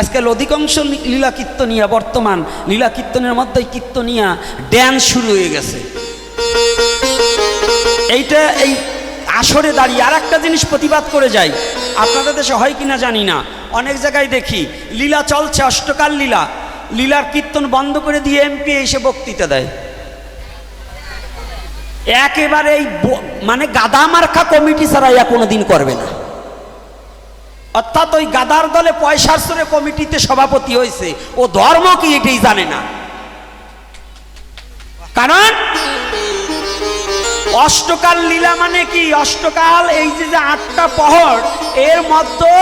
আজকাল অধিকাংশ লীলা কীর্তনিয়া বর্তমান, লীলা কীর্তনের মধ্যে কীর্তনিয়া ড্যান্স শুরু হয়ে গেছে। এইটা এই আসরে দাঁড়িয়ে আর একটা জিনিস প্রতিবাদ করে যাই। আপনাদের দেশে হয় কিনা জানি না। অনেক জায়গায় দেখি, লীলা চলছে, অষ্টকাল লীলা। লীলার কীর্তন বন্ধ করে দিয়ে এমপি এসে বক্তৃতা দেয়। একেবারে এই মানে গাদা মার্কা কমিটি ছাড়া ইয়া কোনোদিন করবে না। অর্থাৎ ওই গাদার দলে পয়সার সরে কমিটিতে সভাপতি হয়েছে। ও ধর্ম কি এটাই জানে না। কারণ? অষ্টকাল লীলা মানে কি? অষ্টকাল এই যে যে আটটা পহর, এর মধ্যে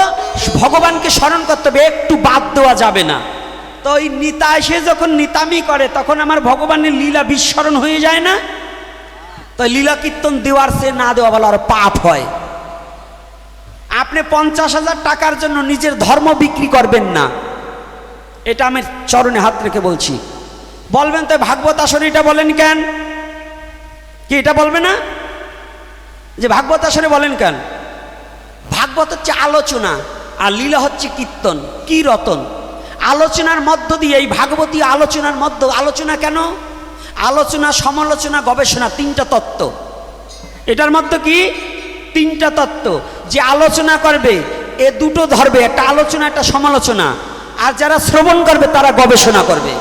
ভগবানকে স্মরণ করতে হবে, একটু বাদ দেওয়া যাবে না। তো ওই নিতা এসে যখন নিতামি করে, তখন আমার ভগবানের লীলা বিস্মরণ হয়ে যায় না? তো লীলা কীর্তন দেওয়ার সে না দেওয়া আর পাপ হয়। আপনি পঞ্চাশ হাজার টাকার জন্য নিজের ধর্ম বিক্রি করবেন না। এটা আমি চরণে হাত রেখে বলছি। বলবেন তো ভাগবত আসরে এটা বলেন কেন? কি এটা বলবে না? যে ভাগবত আসরে বলেন কেন? ভাগবত হচ্ছে আলোচনা, আর লীলা হচ্ছে কীর্তন, কি রতন। আলোচনার মধ্য দিয়ে এই ভাগবতী আলোচনার মধ্য, আলোচনা কেন? আলোচনা, সমালোচনা, গবেষণা, তিনটা তত্ত্ব। এটার মধ্যে কি? তিনটা তত্ত্ব। যে আলোচনা করবে, এ দুটো ধরবে, একটা আলোচনা, একটা সমালোচনা। আর যারা শ্রবণ করবে, তারা গবেষণা করবে।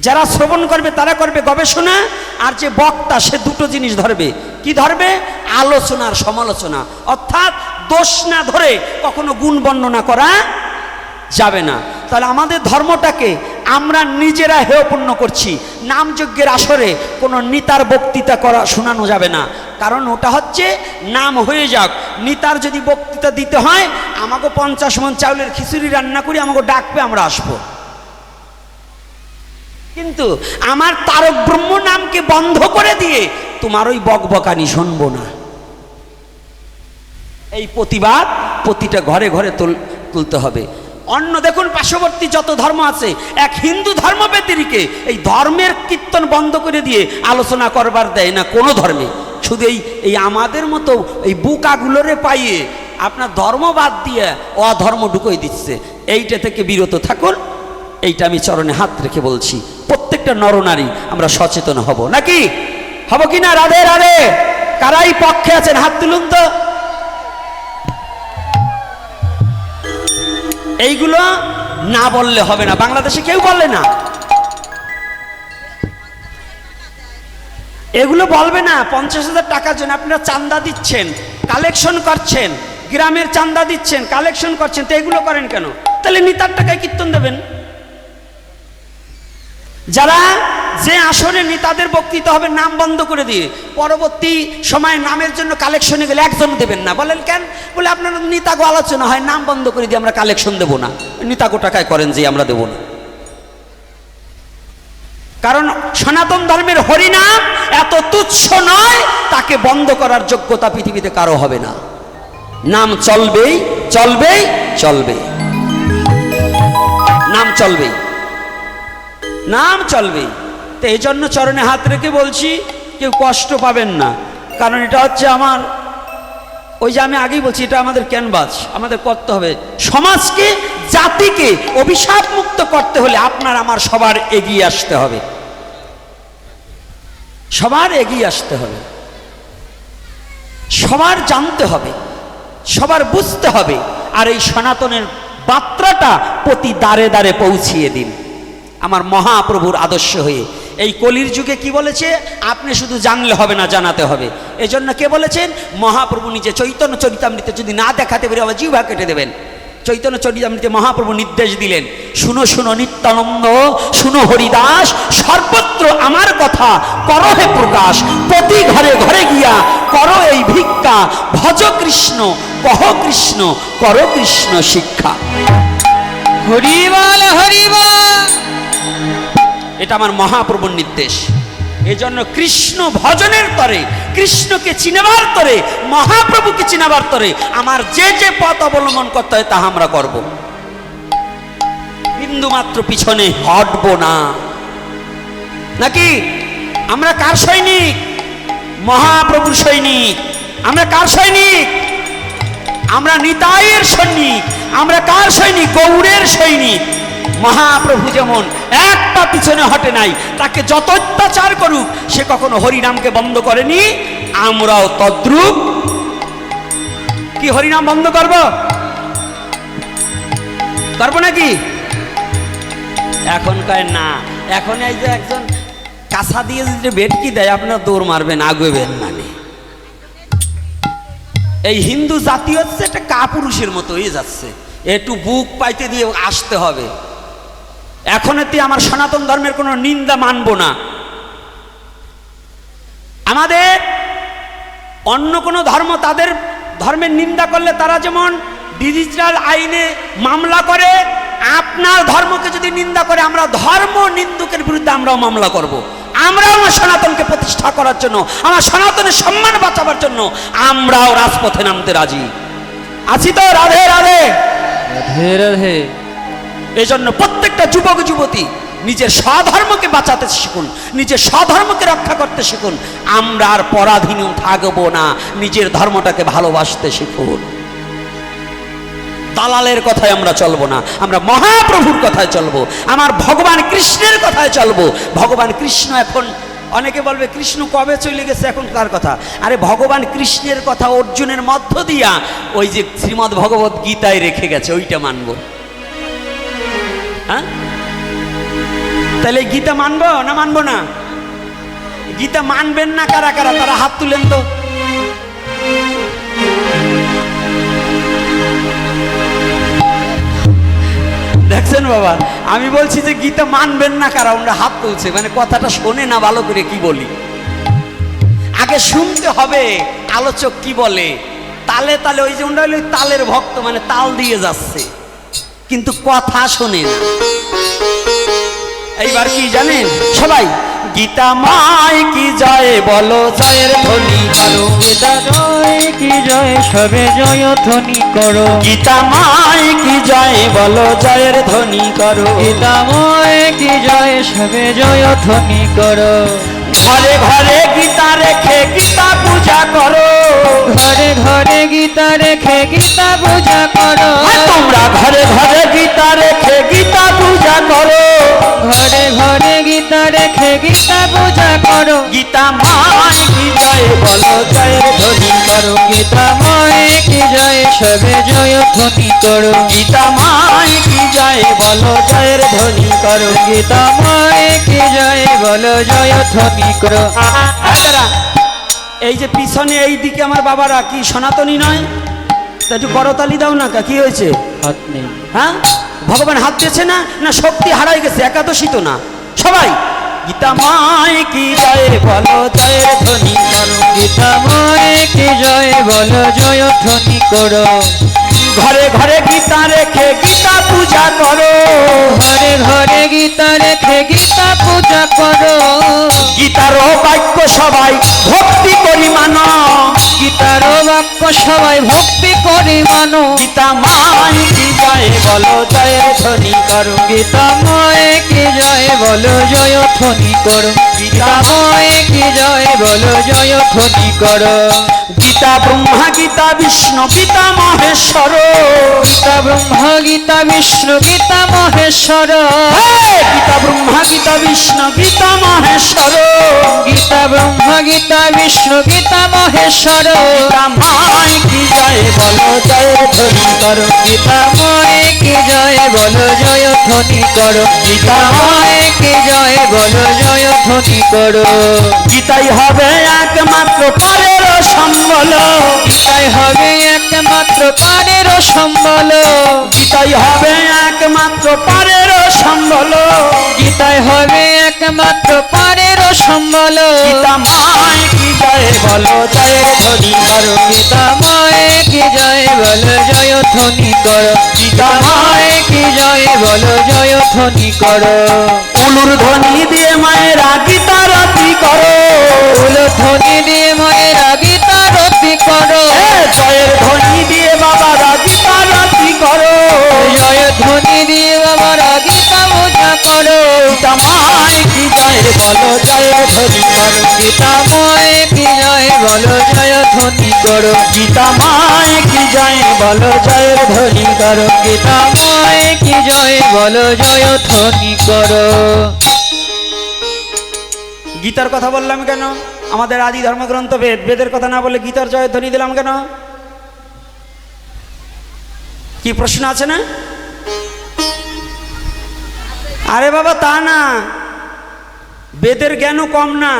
যারা শ্রবণ করবে, তারা করবে গবেষণা, আর যে বক্তা, সে দুটো জিনিস ধরবে। কি ধরবে? আলোচনার সমালোচনা। অর্থাৎ দোষ না ধরে কখনো গুণ বর্ণনা করা যাবে না। তাহলে আমাদের ধর্মটাকে আমরা নিজেরা হেয়পূর্ণ করছি। নামযজ্ঞের আসরে কোনো নিতার বক্তৃতা করা শোনানো যাবে না। কারণ ওটা হচ্ছে নাম হয়ে যাক। নিতার যদি বক্তৃতা দিতে হয়, আমাকে পঞ্চাশ মন চাউলের খিচুড়ি রান্না করি, আমাকে ডাকবে, আমরা আসব। কিন্তু আমার তারক ব্রহ্ম নামকে বন্ধ করে দিয়ে তোমার ওই বকবকানি শুনব না। এই প্রতিবাদ প্রতিটা ঘরে ঘরে তুল- তুলতে হবে। অন্য দেখুন পার্শ্ববর্তী যত ধর্ম আছে, এক হিন্দু ধর্ম ব্যতিরিকে এই ধর্মের কীর্তন বন্ধ করে দিয়ে আলোচনা করবার দেয় না কোনো ধর্মে। শুধু এই এই আমাদের মতো এই বুকাগুলোরে পাইয়ে আপনার ধর্ম বাদ দিয়ে অধর্ম ঢুকোই দিচ্ছে। এইটা থেকে বিরত থাকুন। এইটা আমি চরণে হাত রেখে বলছি, প্রত্যেকটা নরনারী আমরা সচেতন হব। নাকি? হব কি না রাধে রাধে! কারাই পক্ষে আছেন? হাত তুলুন তো। এইগুলো না বললে হবে না। বাংলাদেশে কেউ বলে না। এগুলো বলবে না। পঞ্চাশ হাজার টাকার জন্য আপনারা চান্দা দিচ্ছেন, কালেকশন করছেন, গ্রামের চান্দা দিচ্ছেন, কালেকশন করছেন, তো এগুলো করেন কেন? তাহলে নিতার টাকায় কীর্তন দেবেন। যারা যে আসরে নেতাদের বক্তৃতা হবে, নাম বন্ধ করে দিয়ে। পরবর্তী সময়ে নামের জন্য কালেকশনে গেলে একজন দেবেন না। বলেন কেন? বলে আপনার নেতাগো আলোচনা হয়, নাম বন্ধ করে দিয়ে আমরা কালেকশন দেব না। নেতাগো টাকায় করেন যে আমরা দেব না। কারণ সনাতন ধর্মের হরিনাম এত তুচ্ছ নয়, তাকে বন্ধ করার যোগ্যতা পৃথিবীতে কারও হবে না। নাম চলবেই চলবেই চলবে নাম চলবেই। নাম চলবে তো এই জন্য চরণে হাত রেখে বলছি, কেউ কষ্ট পাবেন না। কারণ এটা হচ্ছে আমার, ওই যে আমি আগেই বলছি, এটা আমাদের ক্যানভাস, আমাদের করতে হবে। সমাজকে, জাতিকে অভিশাপ মুক্ত করতে হলে আপনার, আমার সবার এগিয়ে আসতে হবে। সবার এগিয়ে আসতে হবে। সবার জানতে হবে, সবার বুঝতে হবে, আর এই সনাতনের বার্তাটা প্রতি দ্বারে দ্বারে পৌঁছিয়ে দিন। আমার মহাপ্রভুর আদর্শ হয়ে এই কলির যুগে কি বলেছে? আপনি শুধু জানলে হবে না, জানাতে হবে। এজন্য কে বলেছেন? মহাপ্রভু নিজে চৈতন্য চরিতামৃতে যদি না দেখাতে পারে আমার জিহ্বা কেটে দেবেন। চৈতন্য চরিতামৃতে মহাপ্রভু নির্দেশ দিলেন, শুনো শুনো নিত্যানন্দ, শুনো হরিদাস, সর্বত্র আমার কথা করো হে প্রকাশ, প্রতি ঘরে ঘরে গিয়া করো এই ভিক্ষা, ভজ কৃষ্ণ, কহ কৃষ্ণ, কর কৃষ্ণ শিক্ষা। হরিবাল, হরিবল! এটা আমার মহাপ্রভুর নির্দেশ। এজন্য কৃষ্ণ ভজনের তরে, কৃষ্ণকে চিনেবার তরে, মহাপ্রভুকে চিনাবার তরে আমার যে যে পথ অবলম্বন করতে হয় তাহা আমরা করব। বিন্দু মাত্র পিছনে হটব না। নাকি? আমরা কার সৈনিক? মহাপ্রভুর সৈনিক। আমরা কার সৈনিক? আমরা নিতাইয়ের সৈনিক। আমরা কার সৈনিক? গৌরের সৈনিক। মহাপ্রভু যেমন এক পা পিছনে হটে নাই, তাকে যত অত্যাচার করুক, সে কখনো হরিনামকে বন্ধ করেনি। আমরাও তদ্রুপ। কি হরিনাম বন্ধ করব? করব নাকি? এখন কয় না, এখন এই যে একজন কাঁসা দিয়ে যদি ভেটকি দেয়, আপনার দৌড় মারবেন, আগুবেন মানে এই হিন্দু জাতি হচ্ছে একটা কাপুরুষের মতো হয়ে যাচ্ছে। একটু বুক পাইতে দিয়ে আসতে হবে। এখন এতে আমার সনাতন ধর্মের কোনো নিন্দা মানব না। আমাদের অন্য কোনো ধর্ম তাদের ধর্মের নিন্দা করলে তারা যেমন ডিজিটাল আইনে মামলা করে, আপনার ধর্মকে যদি নিন্দা করে, আমরা ধর্ম নিন্দুকের বিরুদ্ধে আমরাও মামলা করব। আমরাও আমার সনাতনকে প্রতিষ্ঠা করার জন্য, আমার সনাতনের সম্মান বাঁচাবার জন্য আমরাও রাজপথে নামতে রাজি। আছি তো? রাধে রাধে। রাধে রাধে। এই জন্য প্রত্যেকটা যুবক, যুবতী নিজের স্বধর্মকে বাঁচাতে শিখুন, নিজের স্বধর্মকে রক্ষা করতে শিখুন। আমরা আর পরাধীনও থাকব না, নিজের ধর্মটাকে ভালোবাসতে শিখুন। দালালের কথায় আমরা চলবো না, আমরা মহাপ্রভুর কথায় চলবো, আমার ভগবান কৃষ্ণের কথায় চলবো। ভগবান কৃষ্ণ এখন, অনেকে বলবে, কৃষ্ণ কবে চলে গেছে? এখন তার কথা? আরে ভগবান কৃষ্ণের কথা অর্জুনের মধ্য দিয়া ওই যে শ্রীমদ্ ভগবত গীতায় রেখে গেছে, ওইটা মানবো। হ্যাঁ? তাহলে গীতা মানবো না মানবো না? গীতা মানবেন না কারা কারা? তারা হাত তুলেন তো। দেখছেন বাবা, আমি বলছি যে গীতা মানবেন না কারা? ওরা হাত তুলছে। মানে কথাটা শোনে না ভালো করে কি বলি? আগে শুনতে হবে, আলোচক কি বলে? তালে তালে, ওই যে ওই তালের ভক্ত মানে তাল দিয়ে যাচ্ছে। কিন্তু কথা শোনে না। এইবার কি জানেন? সবাই গীতা মায় কি জয় বলো জয়ের ধ্বনি করো। গীতা জয় কি জয় সবে জয় ধ্বনি করো। গীতা মায় কি জয় বলো জয়ের ধ্বনি করো। গীতাময় কি জয় সবে জয় ধ্বনি করো। ঘরে ঘরে গীতা রেখে গীতা পূজা করো। ঘরে ঘরে গীতা রেখে গীতা পূজা করো। তোমরা ঘরে ঘরে গীতা রেখে গীতা পূজা করো। ঘরে ঘরে গীতা রেখে গীতা পূজা করো। গীতা মায় কি জয় বলো জয়ের ধ্বনি করো। গীতাময় কি জয় সবে জয় ধ্বনি করো। গীতা মায় কি জয় বলো জয়ের ধ্বনি করো। গীতাময় কি জয় বলো জয় ধ্বনি করো। আপনারা এই যে পিছনে এই দিকে আমার বাবারা কি সনাতনী নয়? তা একটু করতালি দাও না কা কি হয়েছে? হাত নেই। হ্যাঁ? ভগবান হাত দিয়েছে না না শক্তি হারাই গেছে একাদশী তো না। সবাই। গীতা মায় কি জয় বলো জয়ের ধ্বনি করো। গীতাময় কি জয় বলো জয় ধ্বনি করো। ঘরে ঘরে গীতা রেখে গীতা পূজা করো। ঘরে ঘরে গীতা রেখে গীতা পূজা করো। গীতার বাক্য সবাই ভক্তি করি মানো। সবাই ভক্তি করে মানো গীতা মায়। কি জয় বলো, জয় ধ্বনি করো। গীতাময় কি জয় বলো, জয় ধ্বনি করো। গীতাময় কি জয় বলো, জয় ধ্বনি করো। গীতা ব্রহ্মা, গীতা বিষ্ণু, গীতা মহেশ্বর। গীতা ব্রহ্ম, গীতা বিষ্ণু, গীতা মহেশ্বর! গীতা ব্রহ্মা, গীতা বিষ্ণু গীতা গীতা গীতা বিষ্ণু গীতা মহেশ্বর মায় কি জয় বলো জয় ধ্বনি করো গীতাময় কি জয় বলো জয় ধ্বনি করো গীতাময় কি জয় বলো জয় ধ্বনি করো। গীতাই হবে একমাত্র পরের সম্বল। গীতাই হবে একমাত্র পারের সম্বল। গীতাই হবে একমাত্র পরের সম্বল। গীতাই হবে একমাত্র পারের সম্বল। গীতা মায় কি জয় বলো জয়ের ধ্বনি করো গীতাময় কি জয় বলো জয় ধ্বনি করো। গীতাময় কি জয় বলো জয় ধ্বনি করো। উলুর ধ্বনি দিয়ে মায়েরা গীতা রতি করো ধ্বনি দিয়ে মায়েরা গীতা রতি করো জয়ের ধ্বনি দিয়ে বাবারা গীতা রতি করো। জয় ধ্বনি দিয়ে বাবারা গীতা পূজা করো। গীতা মায় কি জয় বলো জয়ের ধ্বনি করো। গীতাময় করো গীতা মায়, কি জয় বলো জয় ধ্বনি করো। গীতাময় কি জয় বলো জয় ধ্বনি করো। গীতার কথা বললাম কেন? আমাদের আদি ধর্মগ্রন্থ বেদ বেদের কথা না বলে গীতার জয় ধ্বনি দিলাম কেন? কি প্রশ্ন আছে না? আরে বাবা, তা না। বেদের জ্ঞানও কম না।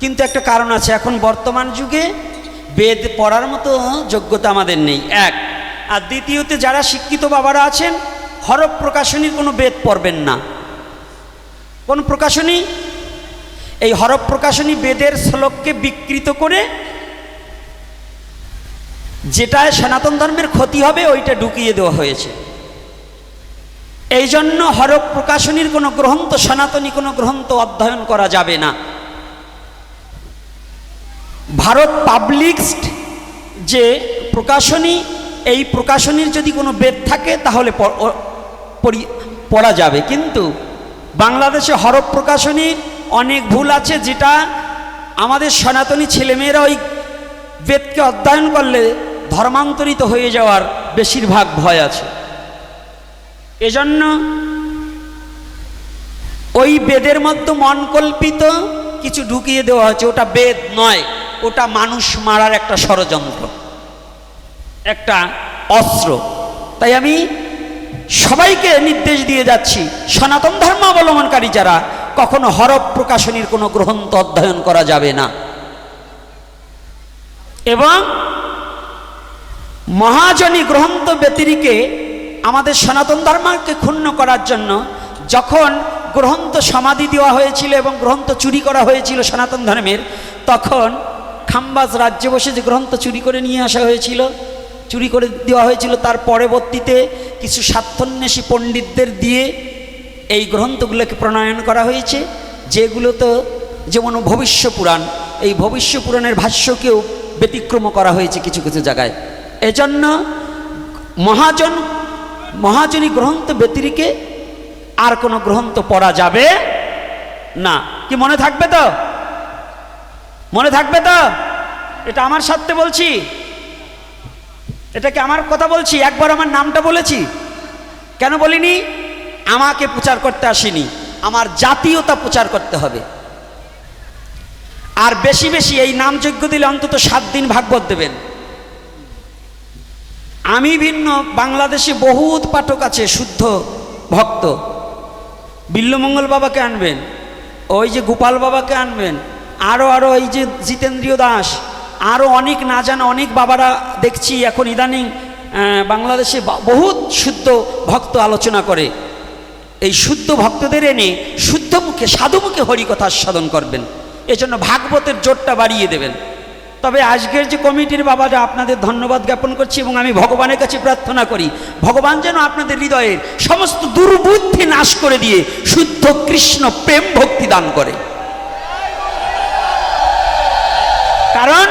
কিন্তু একটা কারণ আছে, এখন বর্তমান যুগে বেদ পড়ার মতো যোগ্যতা আমাদের নেই। এক। আর দ্বিতীয়তে যারা শিক্ষিত বাবারা আছেন, হরফ প্রকাশনীর কোনো বেদ পড়বেন না। কোন প্রকাশনী? এই হরফ প্রকাশনী বেদের শ্লোককে বিকৃত করে যেটায় সনাতন ধর্মের ক্ষতি হবে, ওইটা ঢুকিয়ে দেওয়া হয়েছে। এই জন্য হরফ প্রকাশনীর কোনো গ্রন্থ, সনাতনী কোনো গ্রন্থ অধ্যয়ন করা যাবে না। ভারত পাবলিকসড যে প্রকাশনী, এই প্রকাশনীর যদি কোনো বেদ থাকে, তাহলে পড়ি- যাবে। কিন্তু বাংলাদেশে হরফ প্রকাশনীর অনেক ভুল আছে, যেটা আমাদের সনাতনী ছেলেমেয়েরা ওই বেদকে অধ্যয়ন করলে ধর্মান্তরিত হয়ে যাওয়ার বেশিরভাগ ভয় আছে। এজন্য ওই বেদের মধ্যে মনকল্পিত কিছু ঢুকিয়ে দেওয়া হয়েছে, ওটা বেদ নয়। ওটা মানুষ মারার একটা ষড়যন্ত্র, একটা অস্ত্র। তাই আমি সবাইকে নির্দেশ দিয়ে যাচ্ছি, সনাতন ধর্ম অবলম্বনকারী যারা, কখনো হরফ প্রকাশনীর কোনো গ্রন্থ অধ্যয়ন করা যাবে না। এবং মহাজনী গ্রন্থ ব্যতিরিকে আমাদের সনাতন ধর্মকে ক্ষুণ্ণ করার জন্য যখন গ্রন্থ সমাধি দেওয়া হয়েছিল এবং গ্রন্থ চুরি করা হয়েছিল সনাতন ধর্মের, তখন খাম্বাজ রাজ্যে বসে যে গ্রন্থ চুরি করে নিয়ে আসা হয়েছিল, চুরি করে দেওয়া হয়েছিল, তার পরবর্তীতে কিছু স্বার্থন্বেষী পণ্ডিতদের দিয়ে এই গ্রন্থগুলোকে প্রণয়ন করা হয়েছে, যেগুলো তো যেমন ভবিষ্য পুরাণ, এই ভবিষ্য পুরাণের ভাষ্যকেও ব্যতিক্রম করা হয়েছে কিছু কিছু জায়গায়। এজন্য মহাজন, মহাজনী গ্রন্থ ব্যতিরিকে আর কোনো গ্রন্থ পড়া যাবে না। কি মনে থাকবে তো? মনে থাকবে তো? এটা আমার সত্ত্বে বলছি। এটা কি আমার কথা বলছি, একবার আমার নামটা বলেছি। কেন বলিনি? আমাকে প্রচার করতে আসিনি। আমার জাতীয়তা প্রচার করতে হবে। আর বেশি বেশি এই নামযোগ্য দিলে অন্তত সাত দিন ভাগবত দেবেন। আমি ভিন্ন, বাংলাদেশে বহুত পাঠক আছে, শুদ্ধ ভক্ত। বিল্লমঙ্গল বাবাকে আনবেন, ওই যে গোপাল বাবাকে আনবেন আরও আরও এই যে জিতেন্দ্রীয় দাস আরও অনেক না জানা অনেক বাবারা দেখছি এখন ইদানিং বাংলাদেশে বহুত শুদ্ধ ভক্ত আলোচনা করে। এই শুদ্ধ ভক্তদের এনে শুদ্ধ মুখে, সাধু মুখে হরিকথা সাধন করবেন। এজন্য ভাগবতের জোরটা বাড়িয়ে দেবেন। তবে আজকের যে কমিটির বাবারা, আপনাদের ধন্যবাদ জ্ঞাপন করছি এবং আমি ভগবানের কাছে প্রার্থনা করি, ভগবান যেন আপনাদের হৃদয়ের সমস্ত দুর্বুদ্ধি নাশ করে দিয়ে শুদ্ধ কৃষ্ণ প্রেম ভক্তি দান করে। কারণ